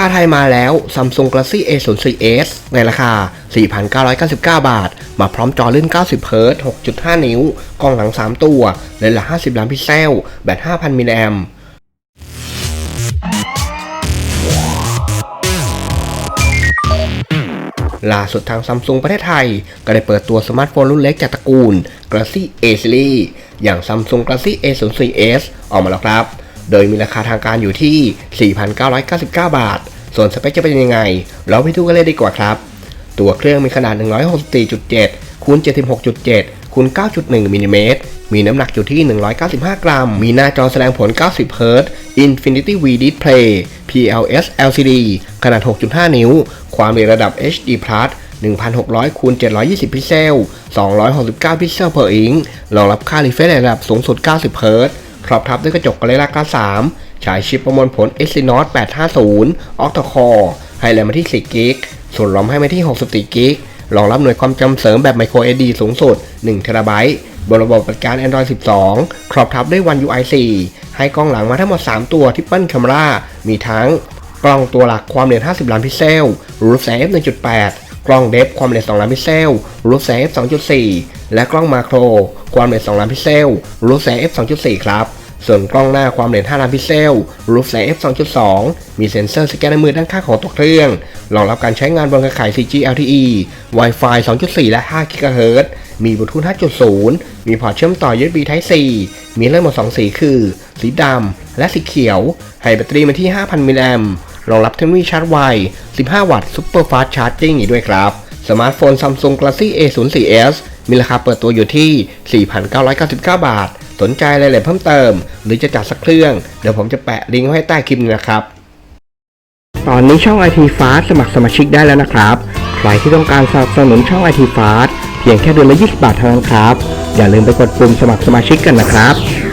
ค่าไทยมาแล้ว Samsung Galaxy A04s ในราคา 4,999 บาท มาพร้อมจอลื่น 90 h z 6.5 นิ้ว กล้องหลัง 3 ตัว เลนส์ละ50 ล้านพิกเซล แบต 5,000 มิลลิแอมล่าสุดทางซัมซุงประเทศไทย ก็ได้เปิดตัวสมาร์ทโฟนรุ่นเล็กจากตระกูล Galaxy A Series อย่าง Samsung Galaxy A04s ออกมาแล้วครับ โดยมีราคาทางการอยู่ที่ 4,999 บาท ส่วนสเปคจะเป็นยังไง เราไปดูกันเลยดีกว่าครับ ตัวเครื่องมีขนาด 164.7คูณ76.7คูณ9.1มิลลิเมตรมีน้ำหนักอยู่ที่ 195 กรัม มีหน้าจอแสดงผล 90เฮิรตซ์ Infinity V Display PLS LCD ขนาด 6.5 นิ้ว ความเร็วระดับ HD Plus 1,600คูณ720 พิกเซล 269 พิกเซล per inch รองรับค่า refresh ระดับสูงสุด 90เฮิรตซ์ ครอบทับด้วยกระจก Gorilla Glass 3ฉายชิปประมวลผล Exynos 850 Octa Core ให้แรมมาที่ 4 กิกส่วนรอมให้มาที่ 64 กิกรองรับหน่วยความจำเสริมแบบ Micro SD สูงสุด 1 t b บนระบบปฏิบัติการ Android 12 ครอบทับด้วย One UI 4 ให้กล้องหลังมาทั้งหมด 3 ตัว Triple Camera มีทั้ง กล้องตัวหลักความเร็ว50 ล้านพิกเซล รูปแสง f 1.8 กล้องเดฟความเร็ว2ล้านพิกเซล รูปแสง f 2.4 และกล้องมาโคร ความเร็ว2ล้านพิกเซล รูปแสง f 2.4 ครับ ส่วนกล้องหน้าความเร็ว5ล้านพิกเซล รูปแสง f 2.2 มีเซ็นเซอร์สแกนมือด้านข้างของตัวเครื่อง รองรับการใช้งานบนเครือข่าย 4G LTE Wi-Fi 2.4 และ5 GHz มีบลูทูธ5.0 มีพอร์ตเชื่อมต่อ USB Type C มีเลือกหมด2สีคือ สีดำและสีเขียว ให้แบตเตอรี่มาที่ 5,000 มิลลิแอมรองรับเทคโนโลยีชาร์จไว 15 วัตต์ Super Fast Charging อีกด้วยครับ สมาร์ทโฟน Samsung Galaxy A04s มีราคาเปิดตัวอยู่ที่ 4,999 บาท สนใจรายละเอียดเพิ่มเติม หรือจะจัดสักเครื่อง เดี๋ยวผมจะแปะลิงก์ไว้ใต้คลิปนี้นะครับ ตอนนี้ช่อง IT Fast สมัครสมาชิกได้แล้วนะครับ ใครที่ต้องการสนับสนุนช่อง IT Fast เพียงแค่เดือนละ 20 บาทเท่านั้นครับ อย่าลืมไปกดปุ่มสมัครสมาชิกกันนะครับ